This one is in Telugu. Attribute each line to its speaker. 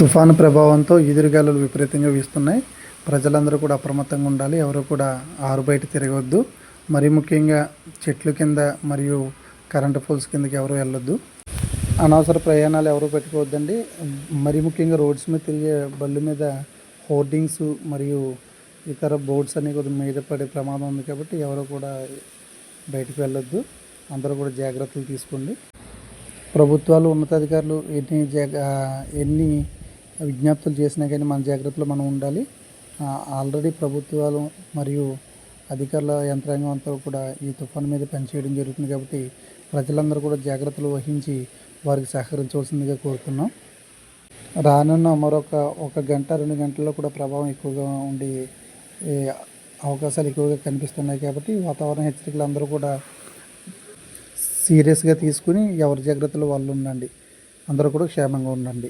Speaker 1: తుఫాను ప్రభావంతో ఈదురుగాలులు విపరీతంగా వీస్తున్నాయి. ప్రజలందరూ కూడా అప్రమత్తంగా ఉండాలి. ఎవరు కూడా ఆరు బయట తిరగవద్దు. మరీ ముఖ్యంగా చెట్ల కింద మరియు కరెంటు పోల్స్ కిందకి ఎవరు వెళ్ళొద్దు. అనవసర ప్రయాణాలు ఎవరు పెట్టుకోవద్దండి. మరీ ముఖ్యంగా రోడ్స్ మీద తిరిగే బళ్ళు మీద హోర్డింగ్స్ మరియు ఇతర బోర్డ్స్ అనేవి కూడా మీద పడే ప్రమాదం ఉంది కాబట్టి ఎవరు కూడా బయటకు వెళ్ళొద్దు. అందరూ కూడా జాగ్రత్తలు తీసుకోండి. ప్రభుత్వాలు ఉన్నతాధికారులు ఎన్ని జాగ ఎన్ని విజ్ఞప్తులు చేసినా కానీ మన జాగ్రత్తలో మనం ఉండాలి. ఆల్రెడీ ప్రభుత్వాలు మరియు అధికారుల యంత్రాంగం అంతా కూడా ఈ తుఫాను మీద పనిచేయడం జరుగుతుంది కాబట్టి ప్రజలందరూ కూడా జాగ్రత్తలు వహించి వారికి సహకరించవలసిందిగా కోరుతున్నాం. రానున్న మరొక ఒక గంట రెండు గంటల్లో కూడా ప్రభావం ఎక్కువగా ఉండి అవకాశాలు ఎక్కువగా కనిపిస్తున్నాయి కాబట్టి వాతావరణ హెచ్చరికలు అందరూ కూడా సీరియస్గా తీసుకుని ఎవరి జాగ్రత్తలు వాళ్ళు ఉండండి. అందరూ కూడా క్షేమంగా ఉండండి.